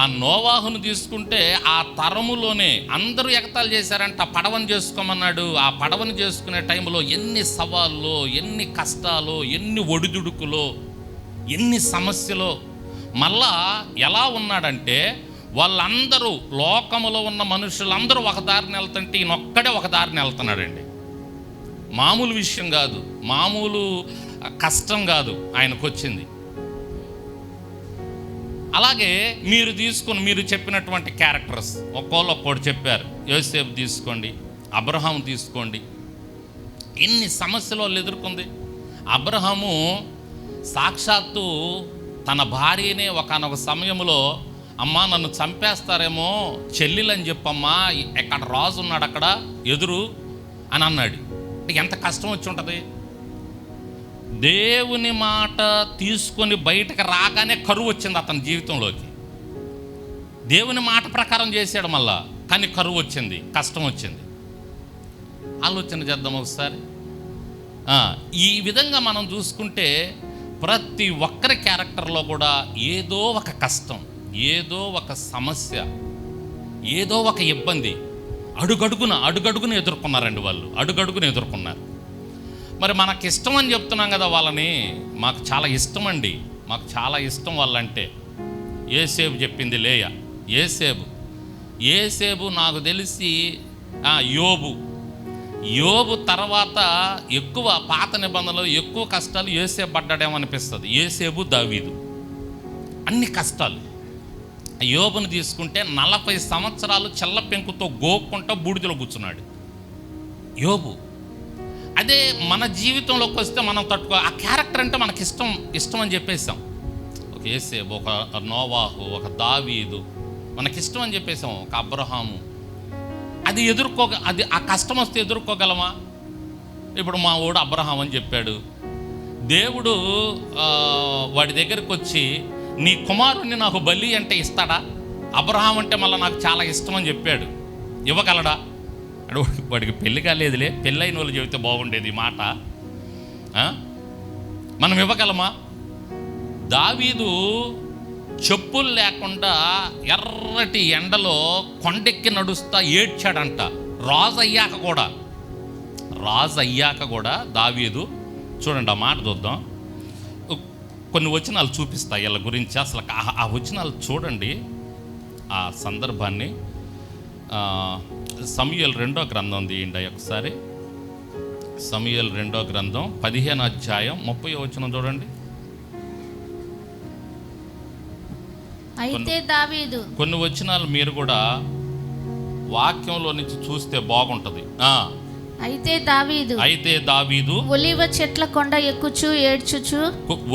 ఆ నోవాహును తీసుకుంటే ఆ తరములోనే అందరూ ఎగతాలు చేశారంట ఆ పడవను చేసుకోమన్నాడు. ఆ పడవను చేసుకునే టైంలో ఎన్ని సవాళ్ళు ఎన్ని కష్టాలు ఎన్ని ఒడిదుడుకులో ఎన్ని సమస్యలు మళ్ళా ఎలా ఉన్నాడంటే వాళ్ళందరూ లోకములో ఉన్న మనుషులందరూ ఒక దారిని వెళ్తుంటే ఈయనొక్కడే ఒక దారిని వెళ్తున్నాడండి. మామూలు విషయం కాదు మామూలు కష్టం కాదు ఆయనకు వచ్చింది అలాగే మీరు తీసుకుని మీరు చెప్పినటువంటి క్యారెక్టర్స్ ఒక్కోళ్ళు ఒక్కోటి చెప్పారు. యోసేపు తీసుకోండి అబ్రహాం తీసుకోండి. ఎన్ని సమస్యలు వాళ్ళు ఎదుర్కొంది? అబ్రహాము సాక్షాత్తు తన భార్యనే ఒకనొక సమయంలో అమ్మా నన్ను చంపేస్తారేమో చెల్లెలని చెప్పమ్మా ఎక్కడ రాజు ఉన్నాడు అక్కడ ఎదురు అని అన్నాడు. ఎంత కష్టం వచ్చి ఉంటుంది? దేవుని మాట తీసుకొని బయటకు రాగానే కరువు వచ్చింది అతని జీవితంలోకి. దేవుని మాట ప్రకారం చేశాడు మళ్ళా కానీ కరువు వచ్చింది కష్టం వచ్చింది. ఆలోచన చేద్దాం ఒకసారి. ఈ విధంగా మనం చూసుకుంటే ప్రతి ఒక్కరి క్యారెక్టర్లో కూడా ఏదో ఒక కష్టం ఏదో ఒక సమస్య ఏదో ఒక ఇబ్బంది అడుగడుగున అడుగడుగున ఎదుర్కొన్నారండి వాళ్ళు అడుగడుగున ఎదుర్కొన్నారు. మరి మనకి ఇష్టం అని చెప్తున్నాం కదా వాళ్ళని మాకు చాలా ఇష్టం అండి మాకు చాలా ఇష్టం వాళ్ళంటే. ఏసేపు చెప్పింది లేయ? ఏసేపు. ఏసేపు నాకు తెలిసి యోబు. యోబు తర్వాత ఎక్కువ పాత నిబంధనలు ఎక్కువ కష్టాలు ఏసేపు పడ్డాడేమో అనిపిస్తుంది. ఏసేపు దావీదు. అన్ని కష్టాలు. యోబుని తీసుకుంటే నలభై సంవత్సరాలు చెల్ల పెంకుతో గోక్కుంటా బూడిదలో కూర్చున్నాడు. యోబు. అదే మన జీవితంలోకి వస్తే మనం తట్టుకో ఆ క్యారెక్టర్ అంటే మనకి ఇష్టం ఇష్టం అని చెప్పేసాం. ఒక ఏసేబు ఒక నోవాహు ఒక దావీదు మనకి ఇష్టం అని చెప్పేసాం ఒక అబ్రహాము. అది ఎదుర్కో అది ఆ కష్టం వస్తే ఎదుర్కోగలమా? ఇప్పుడు మా ఊడు అబ్రహాం అని చెప్పాడు. దేవుడు వాడి దగ్గరికి వచ్చి నీ కుమారుణ్ణి నాకు బలి అంటే ఇస్తాడా? అబ్రహాం అంటే మళ్ళీ నాకు చాలా ఇష్టం అని చెప్పాడు. ఇవ్వగలడా? అంటే వాడికి- పెళ్ళి కాలేదులే పెళ్ళైన వాళ్ళు చెబితే బాగుండేది మాట. మనం ఇవ్వగలమా? దావీదు చెప్పులు లేకుండా ఎర్రటి ఎండలో కొండెక్కి నడుస్తా ఏడ్చాడంట. రాజు అయ్యాక కూడా. రాజు అయ్యాక కూడా దావీదు చూడండి ఆ మాట చూద్దాం. కొన్ని వచనాలు చూపిస్తాయి వీళ్ళ గురించి. అసలు ఆ వచనాలు చూడండి. ఆ సందర్భాన్ని సమయల్ రెండో గ్రంథం తీయండి ఒకసారి. సమయల్ రెండో గ్రంథం పదిహేను అధ్యాయం ముప్పై వచనం చూడండి. అయితే దావీదు కొన్ని వచనాలు మీరు కూడా వాక్యంలో నుంచి చూస్తే బాగుంటుంది. అయితే దావీదు అయితే దావీదు ఒలివ చెట్ల కొండ ఎక్కుచు ఏడ్చుచు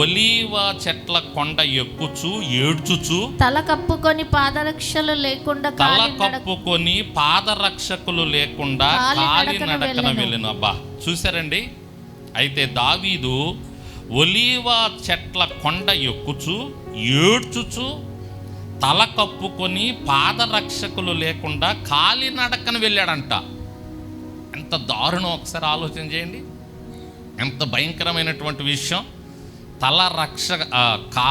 ఒలీవ చెట్ల కొండ ఎక్కుచు ఏడ్చుచు తల కప్పుకొని పాదరక్షలు లేకుండా తల కప్పుకొని పాదరక్షకులు లేకుండా కాలి నడకన. వెళ్ళిన. అబ్బా చూసారండి అయితే దావీదు ఒలీవ చెట్ల కొండ ఎక్కుచు ఏడ్చుచు తల కప్పుకొని పాదరక్షకులు లేకుండా కాలి నడకన వెళ్ళాడంట. ఎంత దారుణం ఒకసారి ఆలోచన చేయండి. ఎంత భయంకరమైనటువంటి విషయం. తల రక్ష కా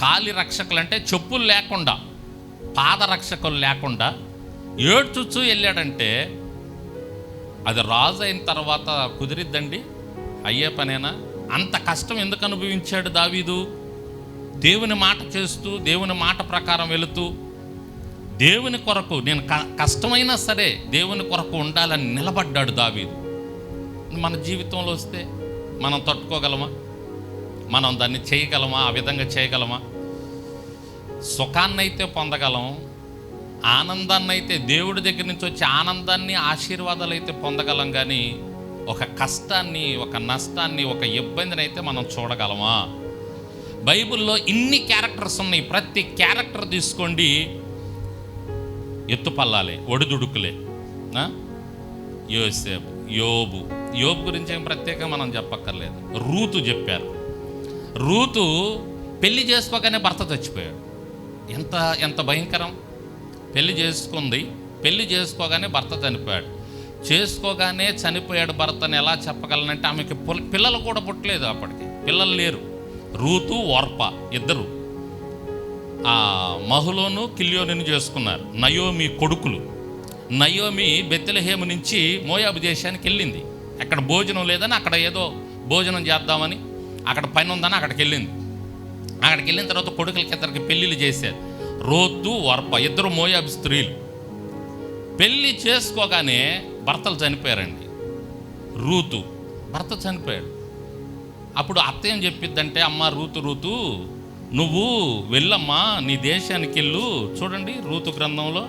కాలి రక్షకులు అంటే చెప్పులు లేకుండా పాదరక్షకులు లేకుండా ఏడ్చుచ్చు వెళ్ళాడంటే అది రాజు అయిన తర్వాత కుదిరిద్దండి. అయ్యే పనేనా? అంత కష్టం ఎందుకు అనుభవించాడు దావీదు? దేవుని మాట చేస్తూ దేవుని మాట ప్రకారం వెళుతూ దేవుని కొరకు నేను క- కష్టమైనా సరే దేవుని కొరకు ఉండాలని నిలబడ్డాడు దావీదు. మన జీవితంలో వస్తే మనం తట్టుకోగలమా? మనం దాన్ని చేయగలమా? ఆ విధంగా చేయగలమా? సుఖాన్నైతే పొందగలం ఆనందాన్ని అయితే దేవుడి దగ్గర నుంచి వచ్చే ఆనందాన్ని ఆశీర్వాదాలు అయితే పొందగలం కానీ ఒక కష్టాన్ని ఒక నష్టాన్ని ఒక ఇబ్బందిని అయితే మనం చూడగలమా? బైబిల్లో ఇన్ని క్యారెక్టర్స్ ఉన్నాయి. ప్రతి క్యారెక్టర్ తీసుకోండి. ఎత్తుపల్లాలే ఒడిదుడుకులే. యోసేపు యోబు. యోబు గురించి ఏం ప్రత్యేకంగా మనం చెప్పక్కర్లేదు. రూతు చెప్పారు. రూతు పెళ్ళి చేసుకోగానే భర్త చచ్చిపోయాడు. ఎంత ఎంత భయంకరం. పెళ్ళి చేసుకుంది పెళ్ళి చేసుకోగానే భర్త చనిపోయాడు. చేసుకోగానే చనిపోయాడు భర్తను ఎలా చెప్పగలనంటే ఆమెకి పిల్లలు కూడా పుట్టలేదు అప్పటికి. పిల్లలు లేరు. రూతు ఓర్ప ఇద్దరు. ఆ మహులోను కిల్యోనిని చేసుకున్నారు. నయోమి కొడుకులు. నయోమి బెత్తలహేము నుంచి మోయాబు దేశానికి వెళ్ళింది. అక్కడ భోజనం లేదని అక్కడ ఏదో భోజనం చేద్దామని అక్కడ పని ఉందని అక్కడికి వెళ్ళింది. అక్కడికి వెళ్ళిన తర్వాత కొడుకులకి ఇద్దరికి పెళ్ళిళ్ళు చేశారు. రోద్దు వర్ప ఇద్దరు మోయాబు స్త్రీలు. పెళ్ళి చేసుకోగానే భర్తలు చనిపోయారండి. రూతు. భర్త చనిపోయాడు. అప్పుడు అత్త ఏం చెప్పిద్దంటే అమ్మ రూతు రూతు నువ్వు వెళ్ళమ్మా నీ దేశానికి వెళ్ళు. చూడండి రూతు గ్రంథంలో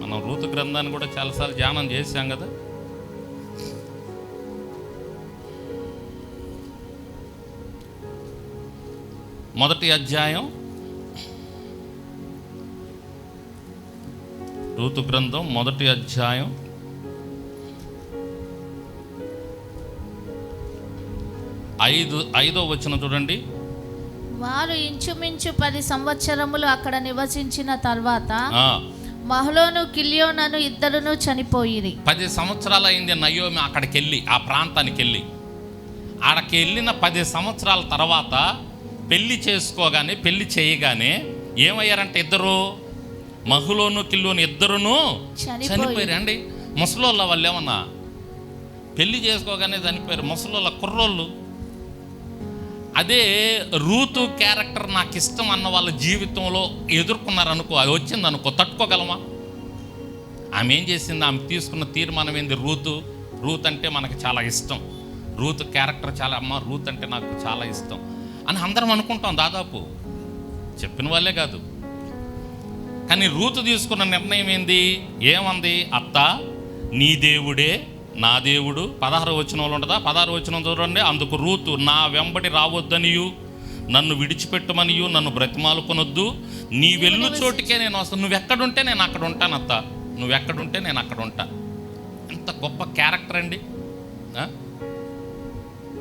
మనం రూతు గ్రంథాన్ని కూడా చాలాసార్లు ధ్యానం చేశాం కదా. మొదటి అధ్యాయం రూతు గ్రంథం మొదటి అధ్యాయం. ఐదు ఐదో వచ్చిన చూడండి. వారు ఇంచుమించు పది సంవత్సరములు అక్కడ నివసించిన తర్వాత మహలోను కిలియోనను ఇద్దరును చనిపోయిరి. పది సంవత్సరాలు అయింది నయోమి అక్కడికి వెళ్ళి ఆ ప్రాంతానికి వెళ్ళి ఆడకి వెళ్ళిన పది సంవత్సరాల తర్వాత పెళ్ళి చేసుకోగానే పెళ్ళి చేయగానే ఏమయ్యారంటే ఇద్దరు? మహులోను కిల్లోను ఇద్దరును చనిపోయి చనిపోయారు. అండి ముసలోళ్ళ వాళ్ళు ఏమన్నా పెళ్ళి చేసుకోగానే చనిపోయారు. ముసలోళ్ళ కుర్రోళ్ళు. అదే రూతు క్యారెక్టర్ నాకు ఇష్టం అన్న వాళ్ళ జీవితంలో ఎదుర్కొన్నారనుకో అది వచ్చింది అనుకో తట్టుకోగలమా? ఆమె ఏం చేసింది? ఆమె తీసుకున్న తీర్మానం ఏంది? రూతు రూత్ అంటే మనకు చాలా ఇష్టం. రూత్ క్యారెక్టర్ చాలా అమ్మ రూత్ అంటే నాకు చాలా ఇష్టం అని అందరం అనుకుంటాం దాదాపు. చెప్పిన వాళ్ళే కాదు. కానీ రూతు తీసుకున్న నిర్ణయం ఏంది? ఏమంది? అత్త నీ దేవుడే నా దేవుడు పదహారు వచనంలో ఉంటుందా? పదహారు వచనం చూడండి. అందుకు రూతు నా వెంబడి రావద్దనియు నన్ను విడిచిపెట్టమనియు నన్ను బ్రతిమాలుకొనొద్దు. నీ వెళ్ళు చోటికే నేను వస్తాను నువ్వు ఎక్కడుంటే నేను అక్కడ ఉంటాను అత్త. నువ్వు ఎక్కడుంటే నేను అక్కడ ఉంటా. ఎంత గొప్ప క్యారెక్టర్ అండి?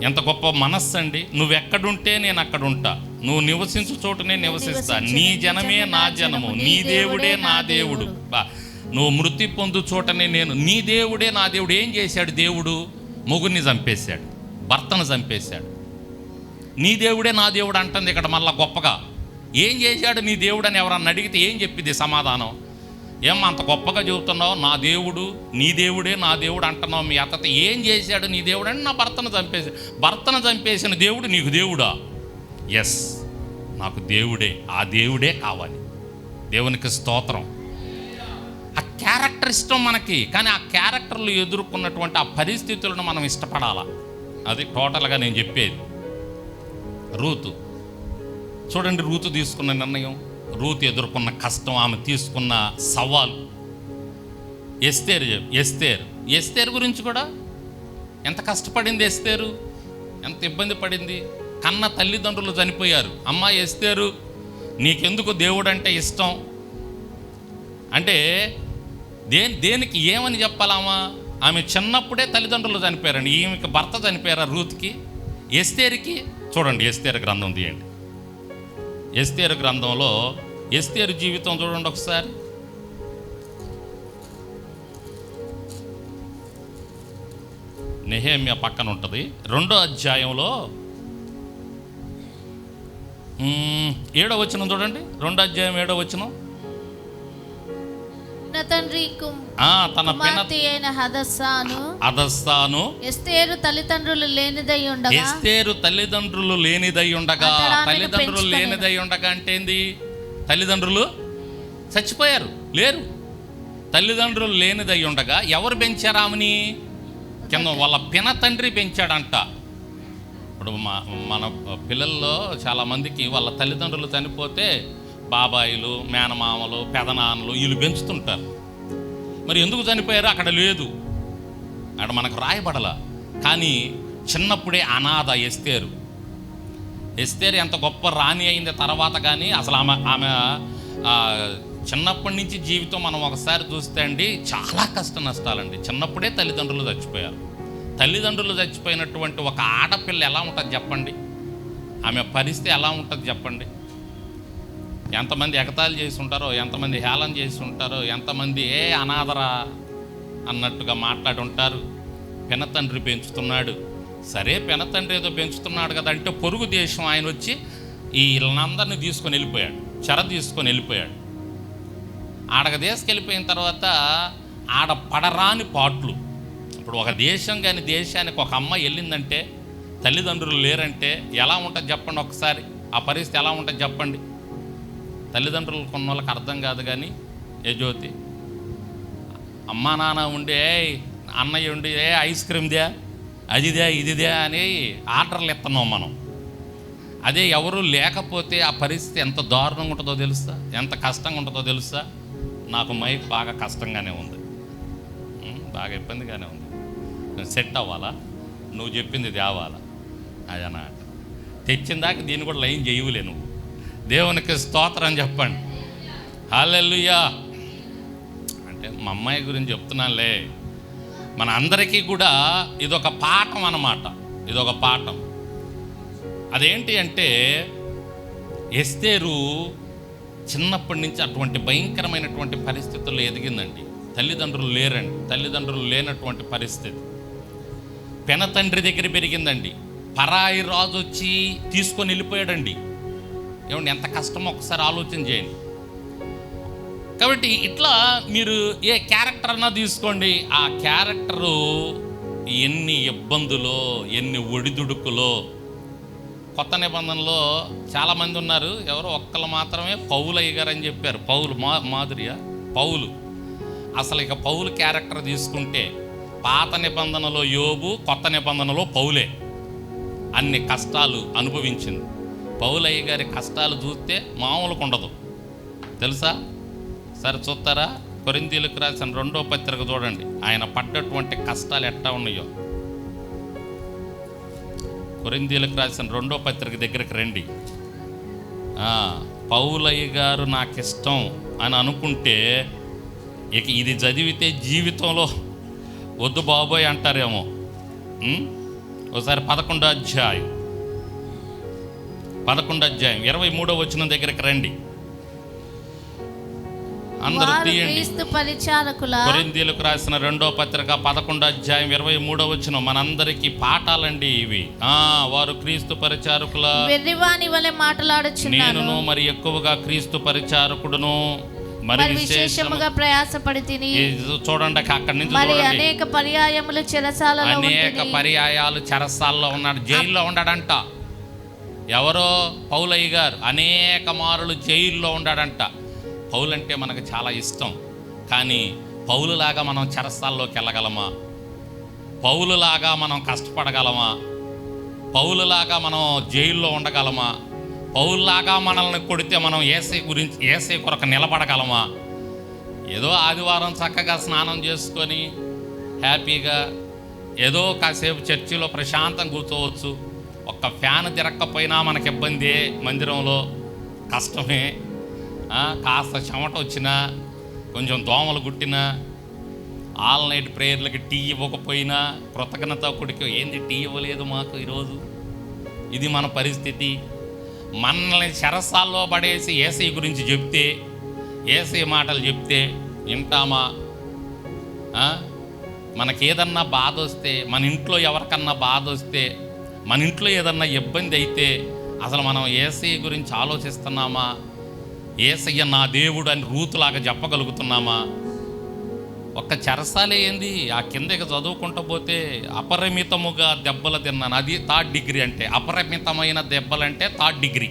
ఎంత గొప్ప మనస్సు అండి. నువ్వు ఎక్కడుంటే నేను అక్కడ ఉంటా. నువ్వు నివసించు చోటునే నివసిస్తా. నీ జనమే నా జనము. నీ దేవుడే నా దేవుడు. బా. నువ్వు మృతి పొందు చోటనే నేను నీ దేవుడే నా దేవుడు ఏం చేశాడు? దేవుడు మొగుడిని చంపేశాడు భర్తను చంపేశాడు. నీ దేవుడే నా దేవుడు అంటుంది ఇక్కడ మళ్ళా గొప్పగా. ఏం చేశాడు నీ దేవుడు అని ఎవరన్నా అడిగితే ఏం చెప్పింది సమాధానం? ఏం అంత గొప్పగా చెబుతున్నావు? నా దేవుడు నీ దేవుడే నా దేవుడు అంటున్నావు మీ అత్తత ఏం చేశాడు నీ దేవుడు అని నా భర్తను చంపేసి భర్తను చంపేసిన దేవుడు నీకు దేవుడా? ఎస్ నాకు దేవుడే ఆ దేవుడే కావాలి. దేవునికి స్తోత్రం. క్యారెక్టర్ ఇష్టం మనకి కానీ ఆ క్యారెక్టర్లు ఎదుర్కొన్నటువంటి ఆ పరిస్థితులను మనం ఇష్టపడాలా? అది టోటల్గా నేను చెప్పేది. రూతు. చూడండి రూతు తీసుకున్న నిర్ణయం రూతు ఎదుర్కొన్న కష్టం ఆమె తీసుకున్న సవాలు. ఎస్తేరు ఎస్తేరు. ఎస్తేరు గురించి కూడా? ఎంత కష్టపడింది ఎస్తేరు? ఎంత ఇబ్బంది పడింది? కన్న తల్లిదండ్రులు చనిపోయారు. అమ్మ ఎస్తేరు నీకెందుకు దేవుడంటే ఇష్టం? అంటే దే దేనికి ఏమని చెప్పాలామా ఆమె చిన్నప్పుడే తల్లిదండ్రులు చనిపోయారండి. ఈమెకి భర్త చనిపోయారా రూత్కి? ఎస్తేరికి? చూడండి ఎస్తేరు గ్రంథం తీయండి. ఎస్తేరు గ్రంథంలో ఎస్తేరు జీవితం చూడండి ఒకసారి. నెహేమ్య పక్కన ఉంటుంది. రెండో అధ్యాయంలో ఏడో వచనం చూడండి. రెండో అధ్యాయం ఏడో వచ్చినాం చిన్న తండ్రి తన కుమార్తె అయిన హదస్సాను. అదస్తాను ఎస్తేరు తల్లిదండ్రులు లేనిదై ఉండగా ఎస్తేరు తల్లిదండ్రులు లేనిదై ఉండగా తల్లిదండ్రులు. లేనిదై ఉండగా అంటే ఏంది? తల్లిదండ్రులు చచ్చిపోయారు లేరు. తల్లిదండ్రులు లేనిదై ఉండగా ఎవరు పెంచారు ఆమెని? కింద వాళ్ళ పిన తండ్రి పెంచాడంట. ఇప్పుడు మా మన పిల్లల్లో చాలామందికి వాళ్ళ తల్లిదండ్రులు చనిపోతే బాబాయిలు మేనమామలు పెదనాన్నలు వీళ్ళు పెంచుతుంటారు. మరి ఎందుకు చనిపోయారు? అక్కడ లేదు. అక్కడ మనకు రాయబడల. కానీ చిన్నప్పుడే అనాథ ఎస్తేరు. ఎస్తేరు ఎంత గొప్ప రాణి అయింది తర్వాత కానీ అసలు ఆమె ఆమె చిన్నప్పటి నుంచి జీవితం మనం ఒకసారి చూస్తే అండి చాలా కష్ట నష్టాలండి. చిన్నప్పుడే తల్లిదండ్రులు చచ్చిపోయారు. తల్లిదండ్రులు చచ్చిపోయినటువంటి ఒక ఆడపిల్ల ఎలా ఉంటుంది చెప్పండి? ఆమె పరిస్థితి ఎలా ఉంటుంది చెప్పండి? ఎంతమంది ఎగతాళి చేసి ఉంటారో ఎంతమంది హేళన చేసి ఉంటారో ఎంతమంది ఏ అనాథరా అన్నట్టుగా మాట్లాడి ఉంటారు. పినతండ్రి పెంచుతున్నాడు. సరే పెనతండ్రి ఏదో పెంచుతున్నాడు కదా అంటే పొరుగు దేశం ఆయన వచ్చి ఈ వీళ్ళందరినీ తీసుకొని వెళ్ళిపోయాడు. చెర తీసుకొని వెళ్ళిపోయాడు. ఆడక వెళ్ళిపోయిన తర్వాత ఆడ పడరాని పాట్లు. ఇప్పుడు ఒక దేశం కానీ దేశానికి ఒక అమ్మాయి వెళ్ళిందంటే తల్లిదండ్రులు లేరంటే ఎలా ఉంటుంది చెప్పండి ఒకసారి? ఆ పరిస్థితి ఎలా ఉంటుంది చెప్పండి? తల్లిదండ్రులు కొన్న వాళ్ళకి అర్థం కాదు కానీ ఏ జ్యోతి అమ్మా నాన్న ఉండి అన్నయ్య ఉండి ఏ ఐస్ క్రీమ్దే అదిదే ఇదిదే అని ఆర్డర్లు ఇస్తున్నాం మనం. అదే ఎవరు లేకపోతే ఆ పరిస్థితి ఎంత దారుణంగా ఉంటుందో తెలుసా? ఎంత కష్టంగా ఉంటుందో తెలుసా? నాకు మైక్ బాగా కష్టంగానే ఉంది. బాగా ఇబ్బందిగానే ఉంది. సెట్ అవ్వాలా? నువ్వు చెప్పింది తేవాలా? అదన్నమాట. తెచ్చిన దాకా దీన్ని కూడా లైన్ చేయవులే నువ్వు. దేవునికి స్తోత్రం చెప్పండి. హాలెల్లుయా. అంటే మా అమ్మాయి గురించి చెప్తున్నానులే. మన అందరికీ కూడా ఇదొక పాఠం అన్నమాట. ఇదొక పాఠం. అదేంటి అంటే ఎస్తేరు చిన్నప్పటి నుంచి అటువంటి భయంకరమైనటువంటి పరిస్థితుల్లో ఎదిగిందండి. తల్లిదండ్రులు లేరండి. తల్లిదండ్రులు లేనటువంటి పరిస్థితి. పెన తండ్రి దగ్గర పెరిగిందండి. పరాయి రాజు వచ్చి తీసుకొని వెళ్ళిపోయాడండి. ఏమండి ఎంత కష్టమో ఒకసారి ఆలోచన చేయండి. కాబట్టి ఇట్లా మీరు ఏ క్యారెక్టర్ అన్నా తీసుకోండి. ఆ క్యారెక్టరు ఎన్ని ఇబ్బందులో ఎన్ని ఒడిదుడుకులో కొత్త నిబంధనలో చాలామంది ఉన్నారు. ఎవరో ఒక్కరు మాత్రమే పౌలు గారు చెప్పారు. పౌలు మా మాధుర్య పౌలు. అసలు ఇక పౌలు క్యారెక్టర్ తీసుకుంటే పాత నిబంధనలో యోబు కొత్త నిబంధనలో పౌలే. అన్ని కష్టాలు అనుభవించింది. పౌలయ్య గారి కష్టాలు చూస్తే మామూలుగా ఉండదు. తెలుసా? సరే చూస్తారా? కొరిందీలకు రాసిన రెండో పత్రిక చూడండి. ఆయన పడ్డటువంటి కష్టాలు ఎట్టా ఉన్నాయో. కొరిందీలకు రాసిన రెండో పత్రిక దగ్గరికి రండి. పౌలయ్య గారు నాకు ఇష్టం అని అనుకుంటే ఇక ఇది చదివితే జీవితంలో వద్దు బాబోయ్ అంటారేమో. ఒకసారి పదకొండో అధ్యాయం. పదకొండో అధ్యాయం. ఇరవై మూడో వచ్చిన దగ్గరికి రండి. అందరూ తీయండి. కొరిందీలకు రాసిన రెండో పత్రిక పదకొండో అధ్యాయం ఇరవై మూడో వచ్చిన మనందరికీ పాఠాలండి ఇవి. ఆ వారు క్రీస్తు పరిచారకుల? వెర్రివాని వలె మాట్లాడుచున్నాను. నేనును మరి ఎక్కువగా క్రీస్తు పరిచారకుడును? మరి మరి విశేషము? విశేషముగా ప్రయాసపడి తిని. చూడండి అక్కడి నుంచి మరి అనేక పర్యాయములు చెరసాలలో అనేక. పర్యాయాలు చెరసాల్లో ఉన్నాడు. జైల్లో ఉన్నాడంట. ఎవరో పౌలయ్య గారు అనేక మారులు జైల్లో ఉన్నాడంట పౌలు అంటే మనకు చాలా ఇష్టం. కానీ పౌలులాగా మనం చెరసాల్లోకి వెళ్ళగలమా? పౌలులాగా మనం కష్టపడగలమా? పౌలులాగా మనం జైల్లో ఉండగలమా? పౌలులాగా మనల్ని కొడితే మనం ఏసై గురించి ఏసై కొరకు నిలబడగలమా? ఏదో ఆదివారం చక్కగా స్నానం చేసుకొని హ్యాపీగా ఏదో కాసేపు చర్చిలో ప్రశాంతం కూర్చోవచ్చు. ఒక్క ఫ్యాన్ తిరక్కపోయినా మనకి ఇబ్బంది మందిరంలో కష్టమే. కాస్త చెమట వచ్చినా కొంచెం దోమలు కుట్టినా ఆల్ నైట్ ప్రేయర్లకి టీ ఇవ్వకపోయినా కృతజ్ఞత ఒకటికి ఏంది టీ ఇవ్వలేదు మాకు ఈరోజు? ఇది మన పరిస్థితి. మనల్ని చెరసాల్లో పడేసి ఏసీ గురించి చెప్తే ఏసీ మాటలు చెప్తే వింటామా? మనకేదన్నా బాధ వస్తే మన ఇంట్లో ఎవరికన్నా బాధ వస్తే మన ఇంట్లో ఏదన్నా ఇబ్బంది అయితే అసలు మనం ఏసయ్య గురించి ఆలోచిస్తున్నామా? ఏసయ్య నా దేవుడు అని రూతులాగా చెప్పగలుగుతున్నామా? ఒక్క చెరసాలే ఏంది? ఆ కిందకి చదువుకుంటూ పోతే అపరిమితముగా దెబ్బలు తిన్నాను. అది థర్డ్ డిగ్రీ అంటే అపరిమితమైన దెబ్బలంటే థర్డ్ డిగ్రీ.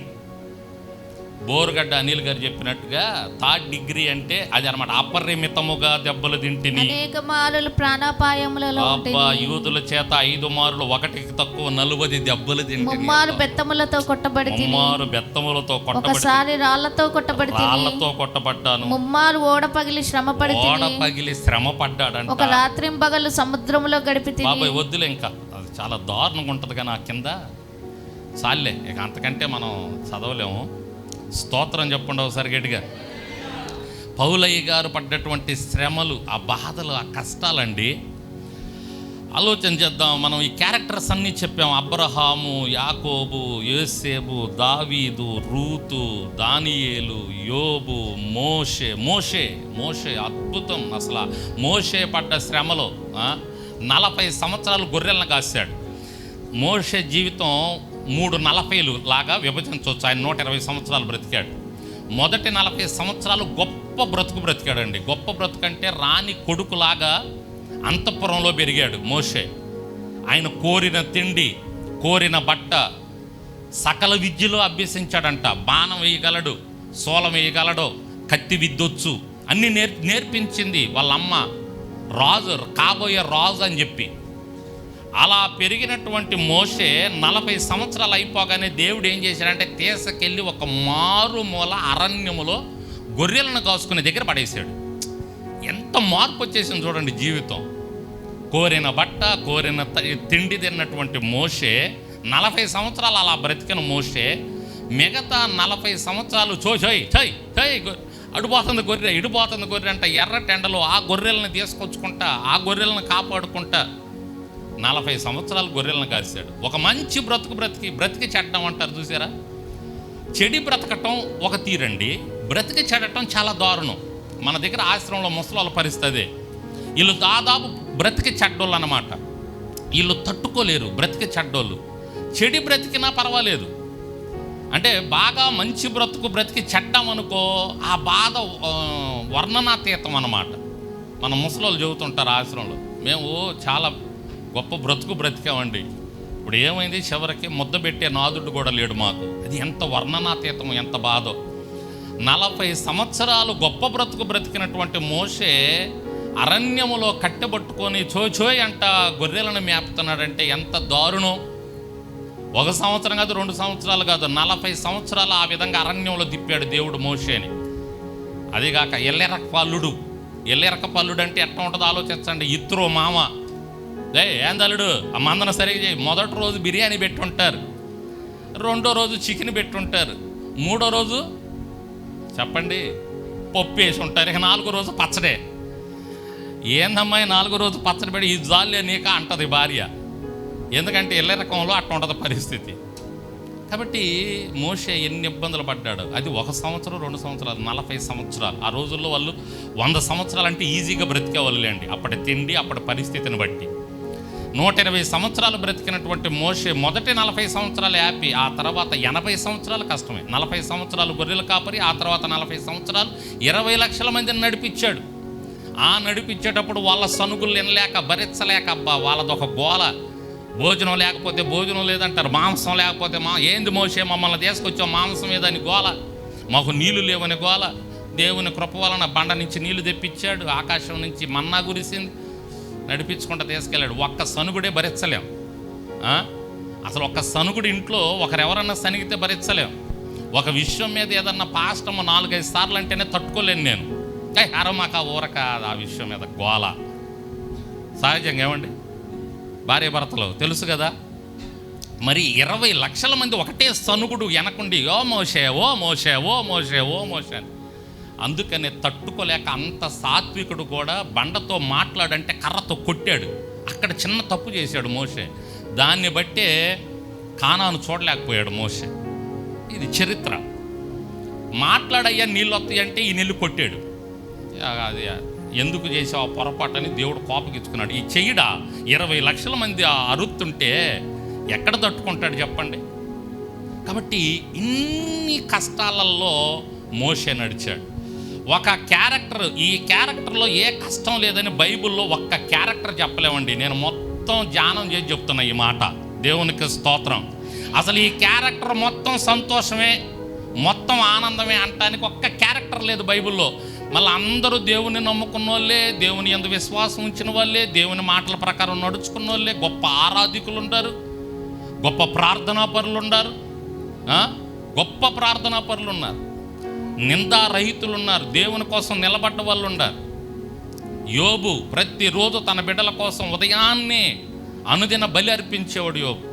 బోరుగడ్డ అనిల్ గారు చెప్పినట్టుగా థర్డ్ డిగ్రీ అంటే అది అనమాట అపరిమితముగా దెబ్బలు తింటిని. అనేక మారులు ప్రాణాపాయములలో అబ్బా యూదుల చేత ఐదు మారులు ఒకటికి తక్కువ నలుబది దెబ్బలు తింటిని. ముమ్మారు బెత్తములతో కొట్టబడి ముమ్మారు బెత్తములతో కొట్టబడి ఒకసారి రాళ్ళతో కొట్టబడి రాళ్ళతో కొట్టబడ్డాను. ముమ్మారు ఓడ పగిలి శ్రమపడి ఓడ తిని పగిలి శ్రమ పడ్డాడంట ఒక రాత్రింబగలు సముద్రములో గడిపి తిని బాబాయ్ వద్దులే ఇంకా. అది చాలా దారుణంగా ఉంటుంది కానీ ఆ కింద. చాలే ఇక అంతకంటే మనం చదవలేము. స్తోత్రం చెప్పండి ఒకసారి గట్టిగా. పౌలయ్య గారు పడ్డటువంటి శ్రమలు ఆ బాధలు ఆ కష్టాలండి. ఆలోచన చేద్దాం మనం ఈ క్యారెక్టర్స్ అన్నీ చెప్పాం. అబ్రహాము యాకోబు యోసేబు దావీదు రూతు దానియేలు యోబు మోషే. మోషే మోషే అద్భుతం అసలు. మోషే పడ్డ శ్రమలో నలభై సంవత్సరాలు గొర్రెలను కాశాడు. మోషే జీవితం మూడు నలభైలు లాగా విభజించవచ్చు ఆయన నూట ఇరవై సంవత్సరాలు బ్రతికాడు. మొదటి నలభై సంవత్సరాలు గొప్ప బ్రతుకు బ్రతికాడండి. గొప్ప బ్రతుకు అంటే రాణి కొడుకులాగా అంతఃపురంలో పెరిగాడు మోషే. ఆయన కోరిన తిండి కోరిన బట్ట సకల విద్యలో అభ్యసించాడంట. బాణం వేయగలడు సోలం వేయగలడు కత్తి విద్దొచ్చు. అన్నీ నేర్ నేర్పించింది వాళ్ళ అమ్మ రాజు కాబోయే రాజు అని చెప్పి. అలా పెరిగినటువంటి మోషే నలభై సంవత్సరాలు అయిపోగానే దేవుడు ఏం చేశాడంటే తీసకెళ్ళి ఒక మారుమూల అరణ్యములో గొర్రెలను కాసుకునే దగ్గర పడేశాడు. ఎంత మార్పు వచ్చేసింది చూడండి జీవితం. కోరిన బట్ట కోరిన తిండి తిన్నటువంటి మోషే నలభై సంవత్సరాలు అలా బ్రతికిన మోషే మిగతా నలభై సంవత్సరాలు చో చోయ్ చోయ్ చోయ్ అడుపోతుంది గొర్రె ఇడిపోతుంది గొర్రె అంట ఎర్ర టెండలో ఆ గొర్రెలను తీసుకొచ్చుకుంటా ఆ గొర్రెలను కాపాడుకుంటా నలభై సంవత్సరాలు గొర్రెలను కాశాడు. ఒక మంచి బ్రతుకు బ్రతికి బ్రతికి చెడ్డం అంటారు చూసారా? చెడి బ్రతకటం ఒక తీరండి. బ్రతికి చెడటం చాలా దారుణం. మన దగ్గర ఆశ్రమంలో ముసలాల పరిస్థితి వీళ్ళు దాదాపు బ్రతికి చెడ్డోళ్ళు అన్నమాట. వీళ్ళు తట్టుకోలేరు బ్రతికి చెడ్డోళ్ళు. చెడి బ్రతికినా పర్వాలేదు. అంటే బాగా మంచి బ్రతుకు బ్రతికి చెడ్డం అనుకో ఆ బాధ వర్ణనాతీతం అన్నమాట. మన ముసలోళ్ళు చెబుతుంటారు ఆశ్రమంలో. మేము చాలా గొప్ప బ్రతుకు బ్రతికామండి. ఇప్పుడు ఏమైంది? చివరికి ముద్ద పెట్టే నాదుడు కూడా లేడు మాకు. అది ఎంత వర్ణనాతీతం ఎంత బాధో. నలభై సంవత్సరాలు గొప్ప బ్రతుకు బ్రతికినటువంటి మోషే అరణ్యములో కట్టెబట్టుకొని చోచోయ్ అంట గొర్రెలను మేపుతున్నాడంటే ఎంత దారుణం. ఒక సంవత్సరం కాదు రెండు సంవత్సరాలు కాదు నలభై సంవత్సరాలు ఆ విధంగా అరణ్యంలో తిప్పాడు దేవుడు మోషేని. అదిగాక ఎల్లెరక పల్లుడు ఎల్లెరక పల్లుడు అంటే ఎట్లా ఉంటుందో ఆలోచించండి. ఇత్రో మామ. దే ఏం తల్లుడు? ఆ మందన సరిగా చేయి. మొదటి రోజు బిర్యానీ పెట్టుంటారు. రెండో రోజు చికెన్ పెట్టుంటారు. మూడో రోజు చెప్పండి పప్పు వేసి ఉంటారు. ఇక నాలుగో రోజు పచ్చడే. ఏందమ్మాయి నాలుగో రోజు పచ్చడి పెట్టి ఈ జాలే నీక అంటది భార్య. ఎందుకంటే ఇళ్ళ రకంలో అట్లా ఉంటుంది పరిస్థితి. కాబట్టి మోషే ఎన్ని ఇబ్బందులు పడ్డాడు? అది ఒక సంవత్సరం రెండు సంవత్సరాలు నలభై సంవత్సరాలు. ఆ రోజుల్లో వాళ్ళు వంద సంవత్సరాలు అంటే ఈజీగా బ్రతికేవాళ్ళండి అప్పటి తిండి అప్పటి పరిస్థితిని బట్టి. నూట ఇరవై సంవత్సరాలు బ్రతికినటువంటి మోషే మొదటి నలభై సంవత్సరాలు హ్యాపీ ఆ తర్వాత ఎనభై సంవత్సరాలు కష్టమే. నలభై సంవత్సరాలు గొర్రెలు కాపరి ఆ తర్వాత నలభై సంవత్సరాలు ఇరవై లక్షల మందిని నడిపించాడు. ఆ నడిపించేటప్పుడు వాళ్ళ సనుగులు వినలేక భరించలేక అబ్బా వాళ్ళదొక గోల. భోజనం లేకపోతే భోజనం లేదంటారు మాంసం లేకపోతే మా ఏంది మోసే మమ్మల్ని తీసుకొచ్చాం మాంసం ఏదని గోల. మాకు నీళ్ళు లేవని గోల. దేవుని కృప వలన బండ నుంచి నీళ్ళు తెప్పించాడు ఆకాశం నుంచి మన్నా కురిసింది. నడిపించుకుంటూ తీసుకెళ్ళాడు. ఒక్క సనుగుడే భరించలేం. అసలు ఒక్క సనుగుడు ఇంట్లో ఒకరెవరన్నా సనిగితే భరించలేం. ఒక విషయం మీద ఏదన్నా పాస్టమ్ నాలుగైదు సార్లు అంటేనే తట్టుకోలేను నేను. ఏ అరమాక ఊరక ఆ విషయం మీద గోల. సహజంగా ఏమండి? భార్య భర్తలు తెలుసు కదా? మరి ఇరవై లక్షల మంది ఒకటే సనుగుడు వెనకుండి ఓ మోసే ఓ మోసే ఓ మోసే ఓ మోసే అని. అందుకనే తట్టుకోలేక అంత సాత్వికుడు కూడా బండతో మాట్లాడంటే కర్రతో కొట్టాడు. అక్కడ చిన్న తప్పు చేశాడు మోసే దాన్ని బట్టే కానాను చూడలేకపోయాడు మోసే ఇది చరిత్ర. మాట్లాడయ్యా నీళ్ళు వస్తాయంటే ఈ నీళ్ళు కొట్టాడు. అది ఎందుకు చేసావు ఆ పొరపాటు అని దేవుడు కోపగించుకున్నాడు. ఈ చెయ్యడా? ఇరవై లక్షల మంది ఆ అరుతుంటే ఎక్కడ తట్టుకుంటాడు చెప్పండి? కాబట్టి ఇన్ని కష్టాలలో మోసే నడిచాడు. ఒక క్యారెక్టర్ ఈ క్యారెక్టర్లో ఏ కష్టం లేదని బైబిల్లో ఒక్క క్యారెక్టర్ చెప్పలేమండి. నేను మొత్తం ధ్యానం చేసి చెప్తున్నా ఈ మాట. దేవునికి స్తోత్రం. అసలు ఈ క్యారెక్టర్ మొత్తం సంతోషమే మొత్తం ఆనందమే అంటానికి ఒక్క క్యారెక్టర్ లేదు బైబిల్లో. మళ్ళీ అందరూ దేవుని నమ్ముకున్న వాళ్ళే దేవుని ఎందు విశ్వాసం ఉంచిన వాళ్ళే దేవుని మాటల ప్రకారం నడుచుకున్న వాళ్ళే గొప్ప ఆరాధికులు ఉంటారు గొప్ప ప్రార్థనా పరులు ఉన్నారు గొప్ప ప్రార్థనా పరులు ఉన్నారు నిందారహితులు ఉన్నారు దేవుని కోసం నిలబడ్డ వాళ్ళు ఉన్నారు యోబు ప్రతిరోజు తన బిడ్డల కోసం ఉదయాన్నే అనుదిన బలి అర్పించేవాడు యోబు.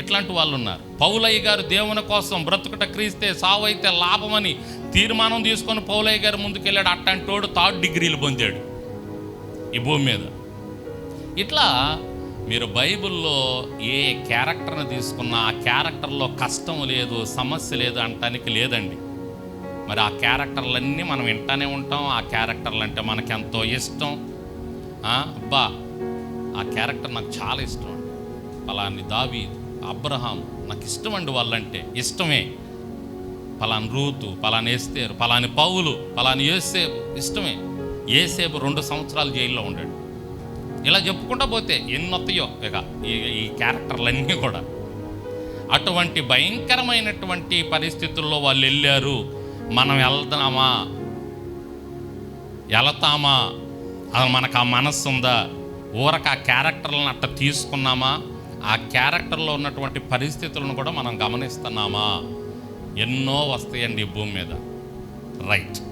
ఇట్లాంటి వాళ్ళు ఉన్నారు పౌలయ్య గారు దేవుని కోసం బ్రతుకుట క్రీస్తే సావు అయితే లాభమని తీర్మానం తీసుకొని పౌలయ్య గారు ముందుకెళ్ళాడు. అట్టంటోడు థర్డ్ డిగ్రీలు పొందాడు ఈ భూమి మీద. ఇట్లా మీరు బైబిల్లో ఏ క్యారెక్టర్ని తీసుకున్నా ఆ క్యారెక్టర్లో కష్టం లేదు సమస్య లేదు అంటానికి లేదండి. మరి ఆ క్యారెక్టర్లన్నీ మనం వింటానే ఉంటాం. ఆ క్యారెక్టర్లు అంటే మనకి ఎంతో ఇష్టం అబ్బా ఆ క్యారెక్టర్ నాకు చాలా ఇష్టం అండి. పలాని దావీ అబ్రహాం నాకు ఇష్టం అండి వాళ్ళంటే. ఇష్టమే. పలాని రూతు పలాని ఎస్తేరు పలాని పౌలు పలాని ఏసేపు ఇష్టమే. ఏసేపు రెండు సంవత్సరాలు జైల్లో ఉండాడు. ఇలా చెప్పుకుంటా పోతే ఎన్నొత్తయో ఇక ఈ ఈ క్యారెక్టర్లన్నీ కూడా. అటువంటి భయంకరమైనటువంటి పరిస్థితుల్లో వాళ్ళు వెళ్ళారు. మనం వెళ్తామా వెళతామా? అది మనకు ఆ మనస్సు ఉందా? ఊరక ఆ క్యారెక్టర్లను అట్ట తీసుకున్నామా? ఆ క్యారెక్టర్లో ఉన్నటువంటి పరిస్థితులను కూడా మనం గమనిస్తున్నామా? ఎన్నో వస్తాయండి ఈ భూమి మీద. రైట్.